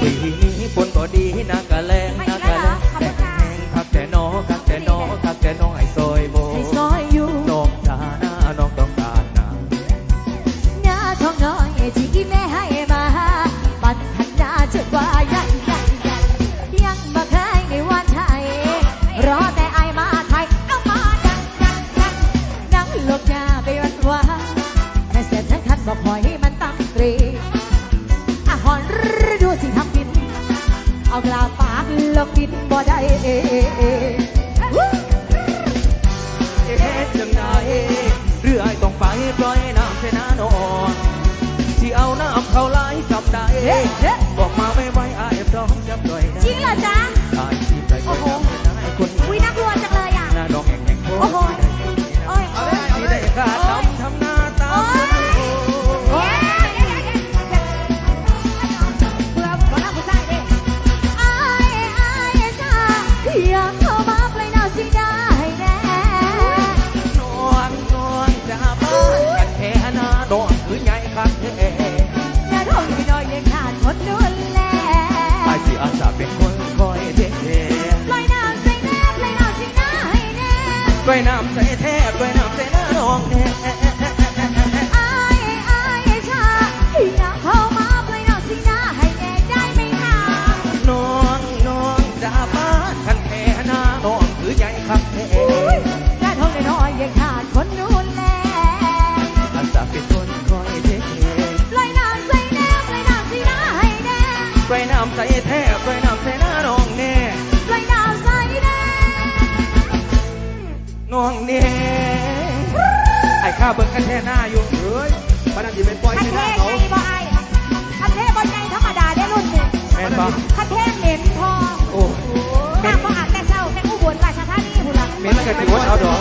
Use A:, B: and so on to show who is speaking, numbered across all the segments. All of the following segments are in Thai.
A: ปีนี้ฝนบ่ดีนากะแลง
B: ไม่
A: นา
B: อีกแล้ว
A: กะ
B: เหร
A: แล
B: องขอบคุณค่ะ
A: แห้งคักแต่นอคักแต่นอคักแต่นอไอ้ซอยโบ
B: ให้ซอยอยู่
A: น้องจาหน้าน้องต้องการนา
B: หน้าทองน้อยที่แม่ให้มาบันทันหน้าจนว่ายันยันยันยังบ่เคยในวันไทยรอแต่ไอายมาไทยเอามาดังดังดังนั่งหลบยา เอากลาปากลงดินบ่ได้เอ
A: เฮ็ดจังไดเรือไอต้องไปปล่อยน้ำเสนานอนที่เอาน้ำเข้าไหลกับใด
B: เฮ้เฮ้
A: บอกมาไม่ไหวไอ้พร้อมจะปล่อย ด้ว
B: ยน้ำใจแท้ น้องแน่ไอ้
A: ข้าเบิ่งกันแค่หน้าอยู่
C: เฮ้ยปานนันที่ไปปล่อย
B: คัน
C: ในห
B: เท
C: น้า
B: ศ
C: เขา
B: ไงบ่ไอ้คันเทศบนไงธรรมดาได้รุ่นหนึ่ง
A: แม่นปะ
B: คันเทศเหม็นพอ
A: โอ้
B: น้ำบ่อาบแต่เช้าแค่อุบลราชธานีพุ่นล่ะ
A: เม้นแล้วกันไปวัดเอาดอก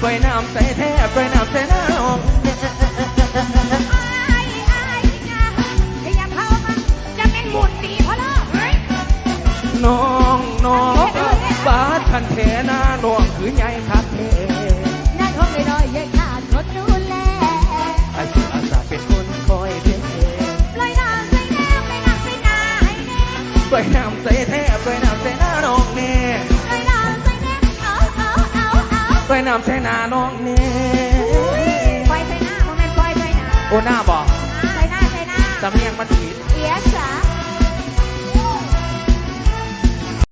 B: ไป
A: น้ำ
B: ใส่แท
A: บไปน้ำใส่น้อง
B: อายอายชาให้ย้ำเข้ามาจะเป็นบุญดีพอเลิกเฮ้ย
A: น้องน้องบ้านกันแค่หน้าน้องคือใหญ่คักแท้
B: หน้าท้องน้อยยังขาดคนดูแล
A: ไอ้ที่อาจจะเป็นคนคอยเทคแคร์
B: ปล่อยน้ำใส่แนบปล่อยน้ำใส่หน้าให้แน่
A: ไปน้ำใส่แทบไปน้ำใอาไปน้ำใส่หน้าน้องแน่
B: ปล่อยใส่หน้าโมเมนต์ปล่อยใส่หน้า
A: โอ้หน้าบอก
B: ใส่หน้าใส่หน้า
A: สำเนียงมันผิด
B: เอียสา